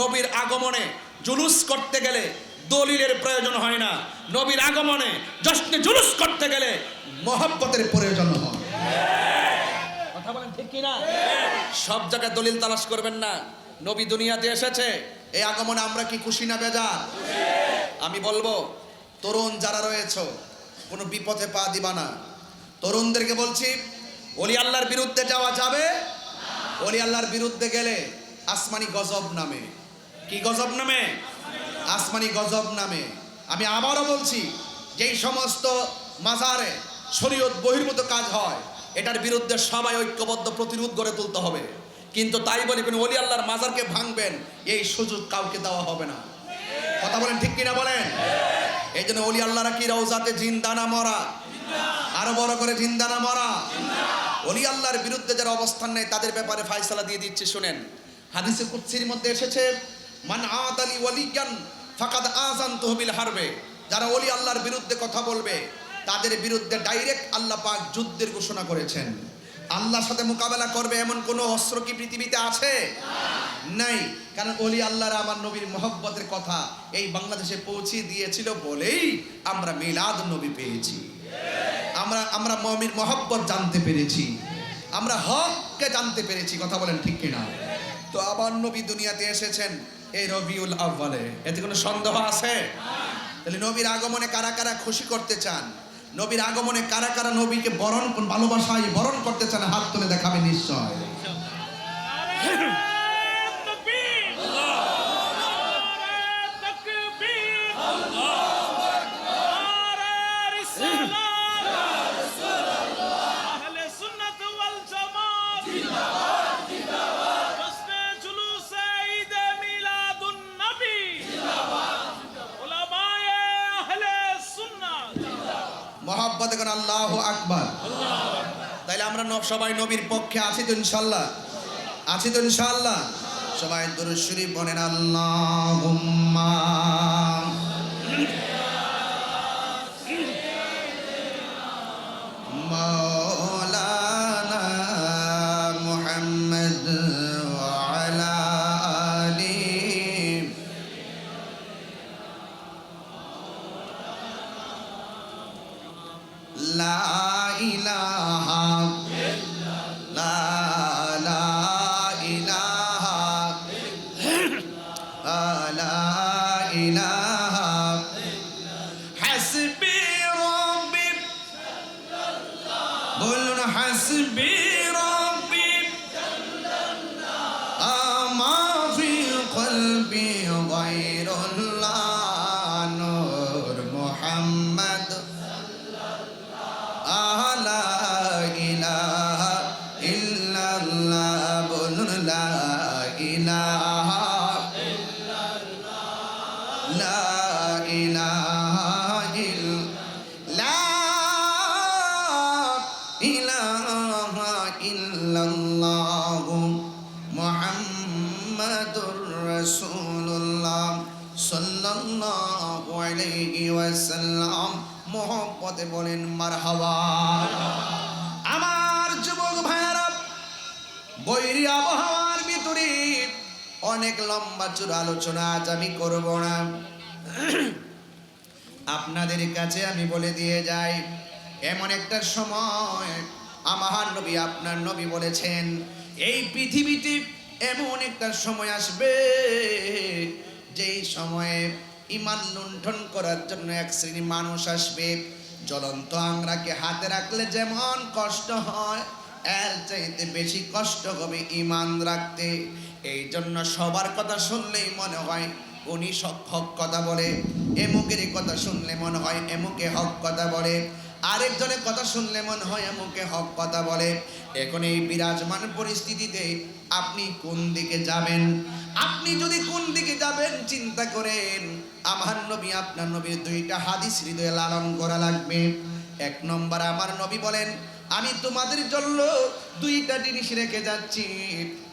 নবীর আগমনে জুলুস করতে গেলে দলিলের প্রয়োজন হয় না। নবীর আগমনে জশ্নে জুলুস করতে গেলে মহব্বতের প্রয়োজন হয়। কথা বলেন ঠিক কি না সব জায়গায় দলিল তালাশ করবেন না। নবী দুনিয়াতে এসেছে। এই আগমনে আমরা কি খুশি না বেজা আমি বলব, তরুণ যারা রয়েছে, কোনো বিপথে পা দিবা না। তরুণদেরকে বলছি অলি আল্লাহর বিরুদ্ধে যাওয়া যাবে? অলি আল্লাহর বিরুদ্ধে গেলে আসমানি গজব নামে। কি গজব নামে? আসমানি গজব নামে। আমি আবারও বলছি, যেই সমস্ত মাজারে শরীয়ত বহির্ভূত কাজ হয়, এটার বিরুদ্ধে সবাই ঐক্যবদ্ধ প্রতিরোধ গড়ে তুলতে হবে। কিন্তু তাই বলে কোনো অলি আল্লাহর মাজারকে ভাঙবেন, এই সুযোগ কাউকে দেওয়া হবে না। কথা বলেন ঠিক কিনা বলেন? এই জন্য অলি আল্লাহরা কি রওজাতে জিন্দানা মরা? আরও বড় করে জিন্দানা মরা? অলি আল্লাহর বিরুদ্ধে যারা অবস্থান নেয়, তাদের ব্যাপারে ফায়সালা দিয়ে দিচ্ছে, শুনেন। হাদিসে কুৎসির মধ্যে এসেছে মান আলী ওয়ালিয়ান, ফাকাদ আজান তহবিল হারবে। যারা অলি আল্লাহর বিরুদ্ধে কথা বলবে, তাদের বিরুদ্ধে ডাইরেক্ট আল্লাহ পাক যুদ্ধের ঘোষণা করেছেন। আল্লাহর সাথে মোকাবেলা করবে এমন কোনো অস্ত্র কি পৃথিবীতে আছে? নাই। কারণ অলি আল্লাহর আমার নবীর মহব্বতের কথা এই বাংলাদেশে পৌঁছে দিয়েছিল বলেই আমরা মিলাদ নবী পেয়েছি। আমরা আমরা মমির মহব্বত জানতে পেরেছি। আমরা হককে জানতে পেরেছি। কথা বলেন ঠিক কিনা? তো আবার নবী দুনিয়াতে এসেছেন। এই রবিউল আব্বালে এতে কোনো সন্দেহ আছে? তাহলে নবীর আগমনে কারা কারা খুশি করতে চান? নবীর আগমনে কারা কারা নবীকে বরণ, ভালোবাসায় বরণ করতে চান, হাত তুলে দেখাবে নিশ্চয়। মহাব্বত করে আল্লাহ আকবার। তাইলে আমরা নব, সবাই নবীর পক্ষে আছি তো ইনশাল্লাহ? আছি তো ইনশাল্লাহ? সবাই দুরুশ্বরী বলেন, আল্লাহুম্মা ইলাহা হাসবি রব্বি বলুন হাসবি রব্বি আমা ফি কলবি গায়রুল্লাহ নূর মুহাম্মদ আলা ইল্লাল্লাহ মুহাম্মাদুর রাসূলুল্লাহ সাল্লাল্লাহু আলাইহি ওয়াসাল্লাম। মোহব্বতে বলেন, মারহাবা। আমার যুবক ভাইয়ারা, বৈরী আবহাওয়ার ভিতরে অনেক লম্বা চূড় আলোচনা আজ আমি করব না। আপনাদের কাছে আমি বলে দিয়ে যাই, এমন একটা সময় আমার নবী আপনার নবী বলেছেন, এই পৃথিবীতে এমন একটা সময় আসবে, যেই সময়ে ইমান লুণ্ঠন করার জন্য এক শ্রেণি মানুষ আসবে। জ্বলন্ত আংরাকে হাতে রাখলে যেমন কষ্ট হয়, এর চাইতে বেশি কষ্ট হবে ইমান রাখতে। এই জন্য সবার কথা শুনলেই মনে হয়, উনি সব হক কথা বলে এমুকের কথা শুনলে মনে হয় এমুকে হক কথা বলে। আরেকজনের কথা শুনলে মনে হয় এমুকে হক কথা বলে। এখন এই বিরাজমান পরিস্থিতিতে আপনি কোন দিকে যাবেন? আপনি যদি কোন দিকে যাবেন, চিন্তা করেন, আমার নবী, আপনার নবীর দুইটা হাদিস হৃদয়ে লালন করা লাগবে। এক নম্বর, আমার নবী বলেন, আমি তোমাদের জন্য দুইটা জিনিস রেখে যাচ্ছি।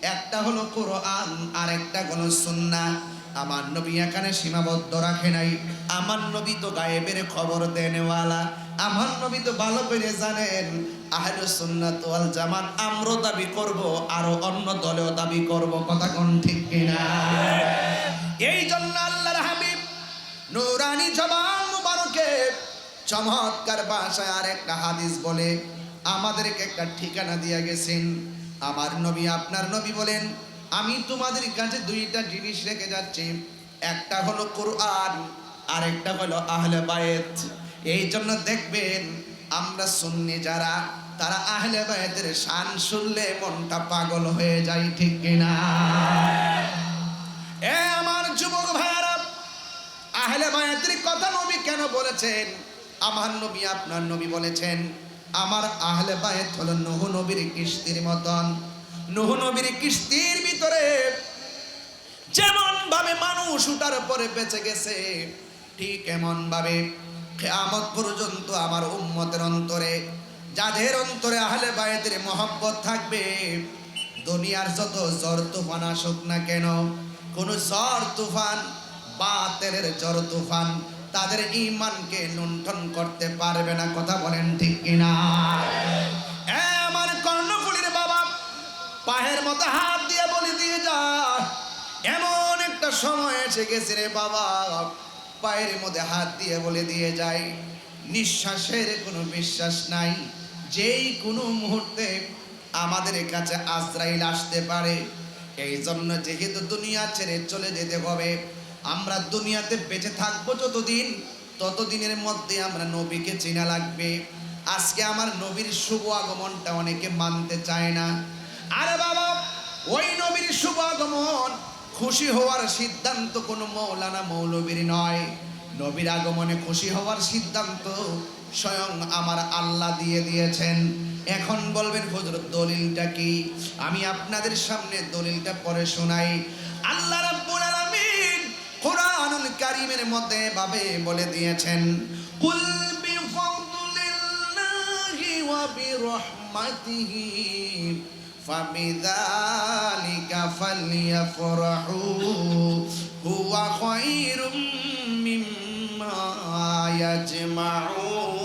একটা হলো কোরআন আর একটা হলো সুন্নাহ। আমার নবী এখানে সীমাবদ্ধ রাখে নাই। আমার নবী তো গায়েবের খবর দেনওয়ালা। আমার নবী তো ভালো করে জানেন, আহলে সুন্নাত ওয়াল জামাত আমরা দাবি করব, আর অন্য দলেও দাবি করব। কথা কোন ঠিক কিনা? এই জন্য আল্লাহর হাবিব নুরানি জবান মুবারকে চমৎকার ভাষায় আর একটা হাদিস বলে, আমাদেরকে একটা ঠিকানা দিয়ে গেছেন। আমার নবী আপনার নবী বলেন আমি তোমাদের কাছে দুইটা জিনিস রেখে যাচ্ছি। একটা হলো কোরআন আর একটা হলো আহলে বায়েত এই জন্য দেখবেন, আমরা সুন্নি যারা, তারা আহলে বায়েতের শান শুনলে মনটা পাগল হয়ে যায়, ঠিক কিনা? এ আমার যুবক ভাইয়ারা, আহলে বায়েতের কথা নবী কেন বলেছেন? আমার নবী আপনার নবী বলেছেন, আমার আহলে বায়েত হলো নহু নবীর কিস্তির মতন। নহু নবীর কিস্তির ভিতরে যেমন ভাবে মানুষ উঠার পরে বেঁচে গেছে, ঠিক এমন ভাবে কেয়ামত পর্যন্ত আমার উম্মতের অন্তরে, যাদের অন্তরে আহলে বায়াতের মহব্বত থাকবে, দুনিয়ার যত জ্বর তুফান আসুক না কেন, কোন ঝড় তুফান, বাতেলের জ্বর তুফান তাদের ইমানকে লুণ্ঠন করতে পারবে না, কথা বলেন ঠিক কিনা? মতো হাত দিয়ে বলে, দিয়ে যা। এমন একটা সময় এসে গেছে রে বাবা। পায়ের মধ্যে হাত দিয়ে বলে, দিয়ে যায় নিঃশ্বাসের কোনো বিশ্বাস নাই। যেই কোনো মুহূর্তে আমাদের কাছে আজরাইল আসতে পারে। এই জন্য যেহেতু দুনিয়া ছেড়ে চলে যেতে হবে, আমরা দুনিয়াতে বেঁচে থাকব যতদিন, ততদিনের মধ্যে আমরা নবীকে চেনা লাগবে। আজকে আমার নবীর শুভ আগমনটা অনেকে মানতে চায় না। আরে বাবা ওই নবীর শুভাগমন, খুশি হওয়ার সিদ্ধান্ত কোনো মৌলানা মৌলবীর নয়। নবীর আগমনে খুশি হওয়ার সিদ্ধান্ত স্বয়ং আমার আল্লাহ দিয়ে দিয়েছেন। এখন বলবেন হজরত দলিলটা কি? আমি আপনাদের সামনে দলিলটা পরে শোনাই। আল্লাহ রাব্বুল আলামিন কোরআনুল কারীমের মধ্যে ভাবে বলে দিয়েছেন, কুল বিফাদলিল্লাহি ওয়া বিরহমাতিহি فبذلك فليفرحوا هو خير مما يجمعون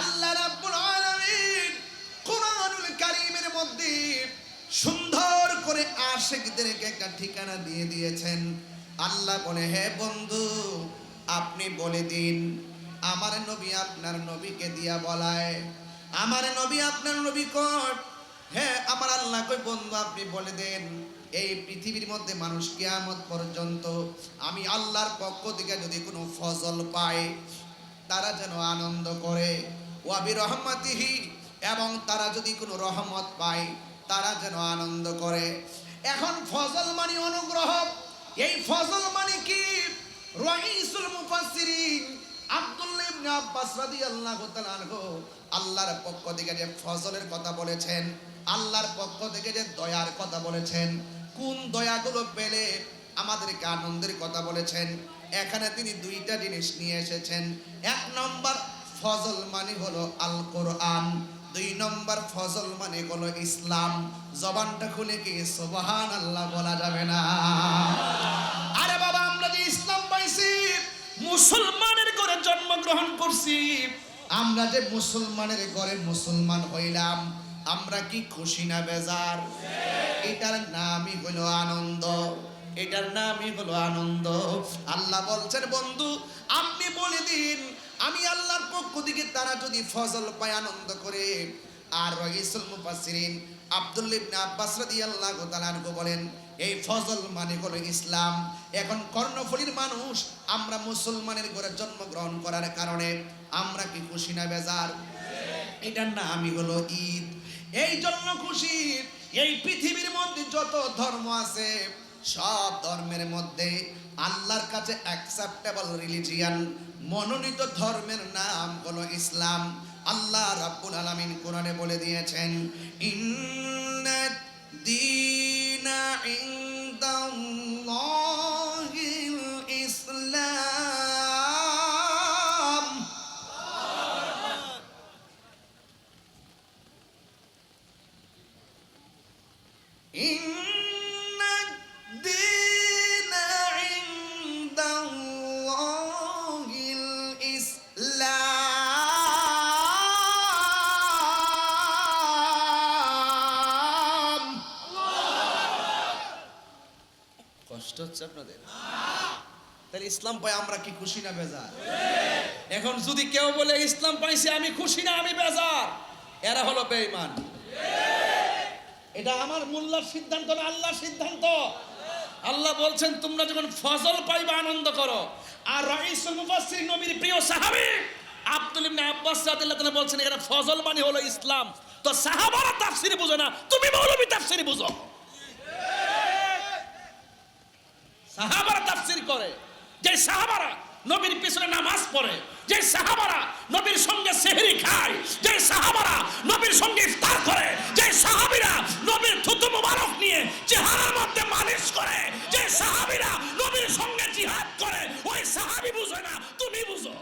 আল্লাহ রাব্বুল আলামিন কোরআনুল কারীমের মধ্যে সুন্দর করে আশিকদেরকে একটা ঠিকানা দিয়ে দিয়েছেন আল্লাহ বলে হে বন্ধু আপনি বলে দিন আমার নবী আপনার নবীকে দিয়া বলায়, আমার নবী আপনার নবী কর? হ্যাঁ আমার আল্লাহ কই, বন্ধু, আপনি বলে দেন, এই পৃথিবীর মধ্যে মানুষ কিয়ামত পর্যন্ত আমি আল্লাহর পক্ষ থেকে যদি কোনো ফজল পায়, তারা যেন আনন্দ করে। ওয়াবি রহমাতিহি এবং তারা যদি কোনো রহমত পায়, তারা যেন আনন্দ করে। এখন ফজল মানে অনুগ্রহ। এই ফজল মানে কি? রাইসুল মুফাসসিরিন আব্দুল্লাহ আল্লাহর পক্ষ থেকে যে ফজলের কথা বলেছেন, আল্লাহর পক্ষ থেকে যে দয়ার কথা বলেছেন, কোন দয়াগুলো পেলে আমাদেরকে আনন্দের কথা বলেছেন, এখানে তিনি দুইটা জিনিস নিয়ে এসেছেন। এক নম্বর ফজল মানে হলো আল কোরআন দুই নম্বর ফজল মানে হলো ইসলাম। জবানটা খুলে কি সুবহান আল্লাহ বলা যাবে না? আরে বাবা, আমরা যে ইসলাম পাইছি মুসলমানের জন্মগ্রহণ করছি। আমরা যে মুসলমানের ঘরে মুসলমান হইলাম, আমরা কি খুশি না বেজার? এটার নামই হলো আনন্দ। এটার নামই হলো আনন্দ। আল্লাহ বলছেন, বন্ধু, আপনি বলে দিন, আমি আল্লাহর পক্ষ থেকে তারা যদি ফজল পায় আনন্দ করে। আর রহিসুল মুফাসসিরিন আব্দুল্লাহ ইবনে আব্বাস রাদিয়াল্লাহু তাআলা বলেন এই ফজল মানে হলো ইসলাম। এখন কর্ণফুলীর মানুষ আমরা মুসলমানের ঘরে জন্মগ্রহণ করার কারণে আমরা কি খুশি না বেজার? এটার নামই হলো ঈদ। এই জন্য খুশি। এই পৃথিবীর মধ্যে যত ধর্ম আছে, সব ধর্মের মধ্যে আল্লাহর কাছে অ্যাকসেপ্টেবল রিলিজিয়ান মনোনীত ধর্মের নাম হলো ইসলাম। আল্লাহ রাব্বুল আলামিন কোরআনে বলে দিয়েছেন دين عند الله হচ্ছে আপনাদের? তাহলে ইসলাম পাই আমরা কি খুশি না বেজার? এখন যদি কেউ বলে, ইসলাম পাইছে, আমি খুশি না, আমি বেজার, এরা হলো বেঈমান। এটা আমার মোল্লার সিদ্ধান্ত না আল্লাহর সিদ্ধান্ত। আল্লাহ বলছেন, তোমরা যখন ফজল পাইবা, আনন্দ করো। আর রাইসুল মুফাসসির নবীর প্রিয় সাহাবী আব্দুল ইবনে আব্বাস রাদিয়াল্লাহু তাআলা বলছেন, এখানে ফজল মানে হলো ইসলাম। তো সাহাবারা তাফসীর বুঝে না, তুমি মৌলবী তাফসীর বুঝো। সাহাবারা তাফসির করে। যে সাহাবারা নবীর পিছনে নামাজ পড়ে যে সাহাবারা নবীর সঙ্গে সেহরি খায় যে সাহাবারা নবীর সঙ্গে ইফতার করে যে সাহাবিরা নবীর থুতু মোবারক নিয়ে চেহারার মধ্যে মালিশ করে যে সাহাবিরা নবীর সঙ্গে জিহাদ করে, ওই সাহাবি বুঝে না, তুমি বুঝো।